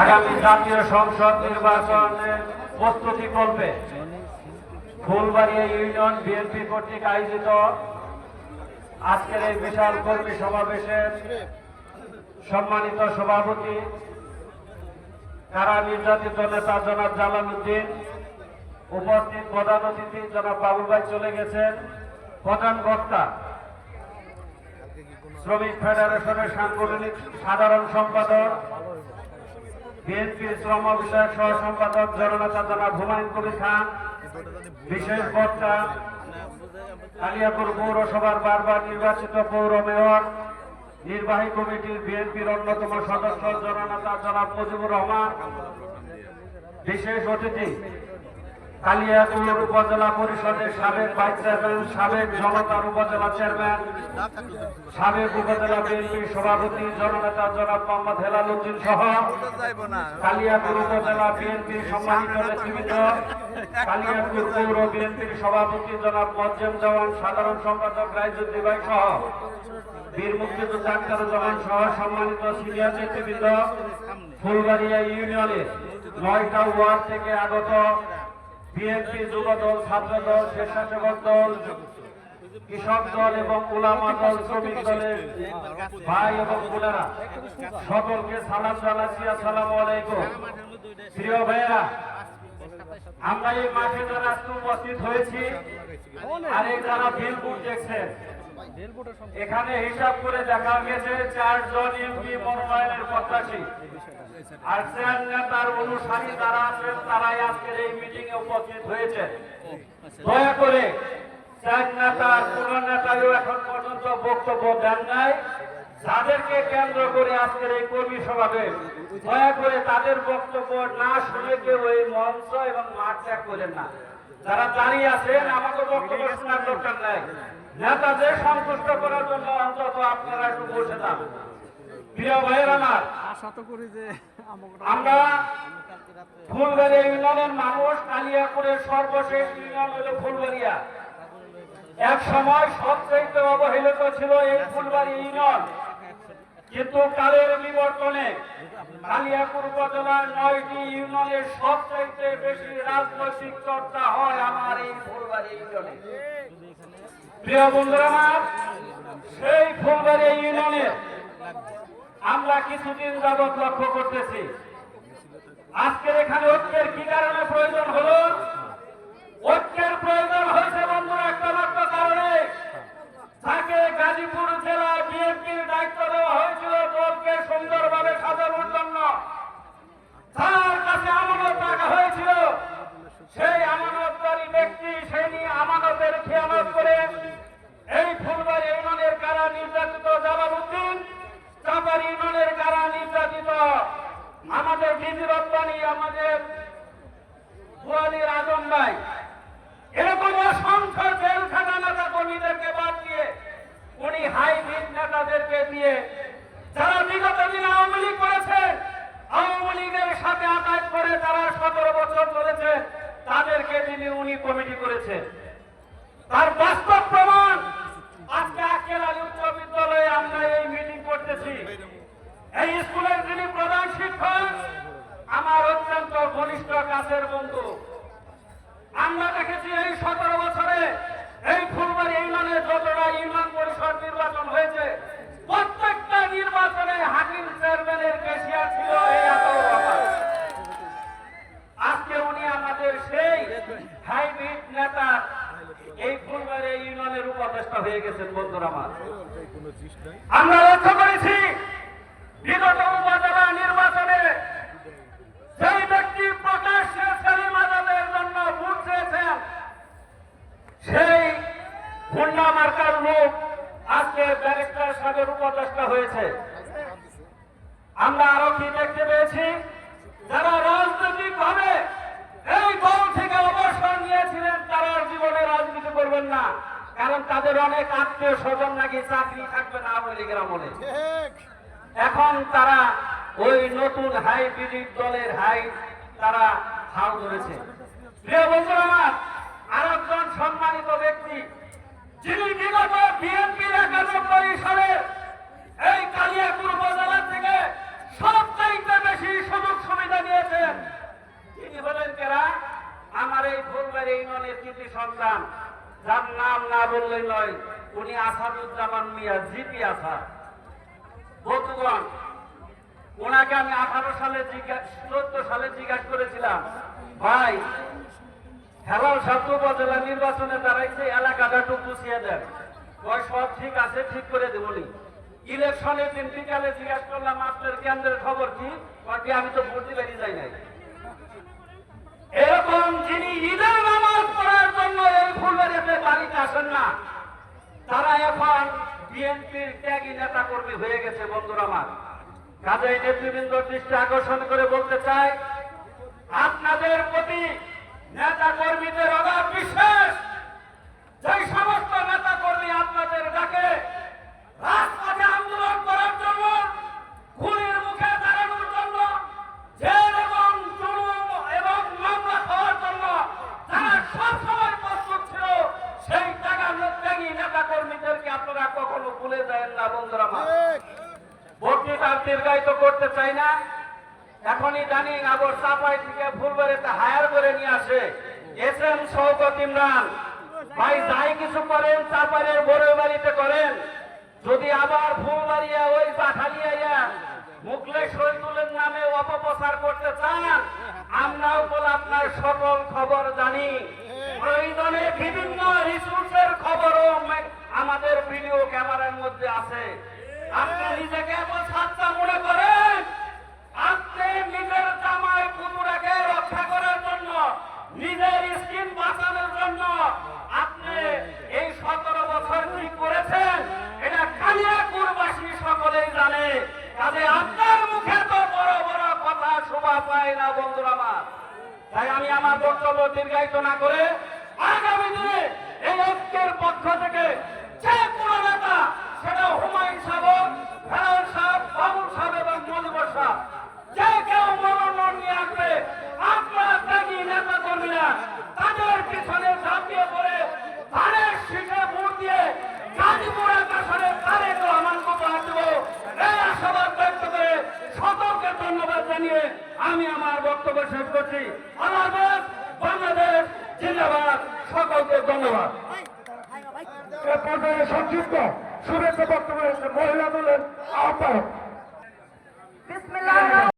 আগামী জাতীয় সংসদ নির্বাচনের প্রস্তুতি ফুলবাড়িয়া ইউনিয়ন বিএনপি কর্তৃক আয়োজিত আজকের এই বিশাল কর্মী সমাবেশের সম্মানিত সভাপতি কারা নির্যাতিত নেতা জনাব জালাল উদ্দিন উপস্থিত প্রধান অতিথি জনাব বাবুল চলে গেছেন। প্রধান বক্তা, শ্রমিক ফেডারেশনের সাংগঠনিক সাধারণ সম্পাদক বিএনপির শ্রম বিষয়ক সহ সম্পাদক জননেতা জনাব হুমায়ুন কবির খান, বিশেষ বক্তা কালিয়াপুর পৌরসভার বারবার নির্বাচিত পৌর মেয়র, নির্বাহী কমিটির বিএনপির অন্যতম সদস্য জননেতা জনাব মুজিবুর রহমান, বিশেষ অতিথি কালিয়াকুর উপজেলা পরিষদের সাবেক ভাইস চেয়ারম্যান, সাবেক জনতার উপজেলা চেয়ারম্যান, সাবেক উপজেলা বিএনপি সভাপতি, জননেতা জনাব মোহাম্মদ হেলাল উদ্দিন সহ কালিয়াপুর উপজেলা বিএনপির সম্মানিত নেতৃবৃন্দ কালিয়াপুর পৌর বিএনপির সভাপতি জনাব মজ্জেম জওয়ান, সাধারণ সম্পাদক রাইজুদ্দি ভাই সহ বীর মুক্তিযোদ্ধা আখতারুজ্জামান সহ সম্মানিত সিনিয়র নেতৃবৃন্দ, ফুলবাড়িয়া ইউনিয়নের নয়টা ওয়ার্ড থেকে আগত বিএনপি যুব দল ছাত্র দল স্বেচ্ছাসেবক দল, কৃষক দল এবং উলামা দল, শ্রমিক দলের ভাই এবং বোনেরা সকলকে সালাম জানাচ্ছি, আসসালামু আলাইকুম। প্রিয় ভাইয়েরা, আমরা এই মাঠে যারা উপস্থিত হয়েছি, আর এই যারা বিলবোর্ড দেখছেন, এখানে হিসাব করে দেখা গেছে, চারজন এমপি মনোনয়নের প্রত্যাশী আর নেতার অনুসারী যারা আছেন তারাই আজকের এই মিটিং এ উপস্থিত হয়েছে। দয়া করে চার নেতার কোন নেতারও এখন পর্যন্ত বক্তব্য দেন নাই। যাদেরকে কেন্দ্র করে আজকের এই কর্মী সমাবেশ দয়া করে তাদের বক্তব্য না শুনে কেউ এই মঞ্চ এবং মাঠ ত্যাগ করেন না। যারা দাঁড়িয়ে আছেন আমাকে বক্তব্য শোনার দরকার নাই। নেতাদের সন্তুষ্ট করার জন্য অন্তত আপনারা একটু বসে যান প্রিয় ভাইয়ের আমার আশা তো করি যে আমরা ফুলবাড়িয়া ইউনিয়নের মানুষ কালিয়াপুরের সর্বশেষ ইউনিয়ন হলো ফুলবাড়িয়া। এক সময় সবচেয়ে অবহেলিত ছিল এই ফুলবাড়ি ইউনিয়ন। কিন্তু কালের বিবর্তনে কালিয়াপুর উপজেলার নয়টি ইউনিয়নের সবচাইতে বেশি রাজনৈতিক চর্চা হয় আমার এই ফুলবাড়ি ইউনিয়নে। প্রিয় বন্ধুরা আমার সেই ফুলবাড়ি ইউনিয়নের আমরা কিছুদিন যাবৎ লক্ষ্য করতেছি। আজকের এখানে ঐক্যের কি কারণে প্রয়োজন হলো? ঐক্যের প্রয়োজন হয়েছে বন্ধুরা, একটা মাত্র কারণে। তাকে গাজীপুর জেলা বিএনপির দায়িত্ব দেওয়া হয়েছিল, দলকে সুন্দরভাবে সাজানোর জন্য। তার কাছে আমানত রাখা হয়েছিল। সেই আমানতকারী ব্যক্তি, সেই নিয়ে আমানতের খেয়ানত করে এই ফুলবাড়ি ইউনিয়নের কারা নির্যাতিত জালালউদ্দিন চাপার ইউনিয়নের কারা নির্যাতিত আমাদের ডিজি রপ্তানি আমাদের গোয়ালির আজম ভাই এরকম অসংখ্য জেলখানা নেতা কর্মীদেরকে বাদ দিয়ে উনি হাইব্রিড নেতাদেরকে দিয়ে যারা বিগত দিন আওয়ামী লীগ করেছে আওয়ামী লীগের সাথে আঘাত করে তারা সতেরো বছর চলেছে তাদেরকে তিনি উনি কমিটি করেছেন তার বাস্তব প্রমাণ আজকে আকেল আলী উচ্চ বিদ্যালয়ে আমরা এই মিটিং করতেছি এই স্কুলের যিনি প্রধান শিক্ষক আমার অত্যন্ত ঘনিষ্ঠ কাছের বন্ধু আমরা দেখেছি এই সতেরো বছরে এই ফুলবাড়ি ইউনিয়নে যতটা ইউনিয়ন পরিষদ নির্বাচন হয়েছে প্রত্যেকটা নির্বাচনে হাকিম চেয়ারম্যানের কেশিয়ার ছিল এই এত আজকে উনি আমাদের সেই হাইব্রিড নেতা এই ফুলবাড়ি ইউনিয়নের উপদেষ্টা হয়ে গেছেন বন্ধুরা আমার। আমরা লক্ষ্য করেছি বিগত উপজেলা নির্বাচনে সেই ব্যক্তি প্রকাশ্যে সেলিম আজাদের জন্য ভোট চেয়েছেন সেই মার্কার লোক আজকে ব্যারিস্টার সাহেবের উপদেষ্টা হয়েছে। আমরা আরও কি দেখতে পেয়েছি? যারা রাজনৈতিক ভাবে এই দল থেকে অবসর নিয়েছিলেন তারা জীবনে রাজনীতি করবেন না। কারণ তাদের অনেক আত্মীয় স্বজন নাকি চাকরি থাকবে না আওয়ামী লীগের এখন তারা ওই নতুন হাই বিজিট দলের হাই তারা হাল ধরেছে। প্রিয় বন্ধুরা আমার সম্মানিত ব্যক্তি যিনি বিগত বিএনপির একানব্বই সালের এই কালিয়াপুর উপজেলা থেকে সবচাইতে বেশি সুযোগ সুবিধা দিয়েছেন তিনি হলেন কেরা? আমার এই ফুলবাড়ি ইউনিয়নের কৃতি সন্তান যার নাম না বললেই নয়, উনি আসাদুজ্জামান মিয়া, জিপি আসাদ। বন্ধুগণ, ওনাকে আমি আঠারো সালে চোদ্দ সালে জিজ্ঞাসা করেছিলাম, ভাই, হেলাল সাত উপজেলা নির্বাচনে দাঁড়াইছে এলাকাটা একটু গুছিয়ে দেন। ওই সব ঠিক আছে, ঠিক করে দেবনি ইলেকশনের দিন বিকালে জিজ্ঞাসা করলাম, আপনার কেন্দ্রের খবর কি? আমি তো ভোট দিতে যাই নাই। এরকম যিনি ঈদের নামাজ পড়ার জন্য এই ফুলবাড়িতে বাড়িতে আসেন না এখন বিএনপির ত্যাগী নেতা কর্মী হয়ে গেছে, বন্ধুরা আমার। কাজেই নেতৃবৃন্দ দৃষ্টি আকর্ষণ করে বলতে চাই, আপনাদের প্রতি নেতা কর্মীদের অগাধ বিশ্বাস যেই সমস্ত নেতা কর্মী আপনাদের ডাকে রাজপথে আন্দোলন করার জন্য খুনের মুখে দাঁড়ানোর জন্য জেল এবং জুলুম এবং মামলা খাওয়ার জন্য যারা সবসময় প্রস্তুত ছিল সেই টাকা ত্যাগী নেতা কর্মীদেরকে আপনারা কখনো ভুলে যায় না বন্ধুরা আমার বক্তৃতা আর দীর্ঘায়িত করতে চাই না। এখনই জানি আবার চাপাই থেকে ফুলবাড়িতে হায়ার করে নিয়ে আসে। এস এম শওকত ইমরান, ভাই যাই কিছু করেন চাপাইয়ের বড় বাড়িতে করেন। যদি আবার ফুলবাড়িয়া ওই পাঠালিয়া মুখলে শহীদুলের নামে অপপ্রচার করতে চান, আমরাও বলে আপনার সকল খবর জানি। প্রয়োজনে বিভিন্ন রিসোর্সের খবরও আমাদের ভিডিও ক্যামেরার মধ্যে আছে। আপনি নিজেকে আপনি নিজের পুতুরাকে রক্ষা করার জন্য, নিজের স্কিন বাঁচানোর জন্য আপনি এই সতেরো বছর কি করেছেন? এটা কালিয়াকুরবাসী সকলেই জানে। কাজে আপনার মুখে তো বড় বড় কথা শোভা পায় না, বন্ধুরা আমার। তাই আমি আমার বক্তব্য দীর্ঘায়িত না করে আগামী দিনে এই ঐক্যের পক্ষ থেকে দিয়ে আমি আমার বক্তব্য শেষ করছি। আমার বাংলাদেশ জিন্দাবাদ। সকলকে ধন্যবাদ। পর্যায়ে সংযুক্ত শুভেচ্ছা বক্তব্য রয়েছে মহিলা দলের আহ্বায়ক।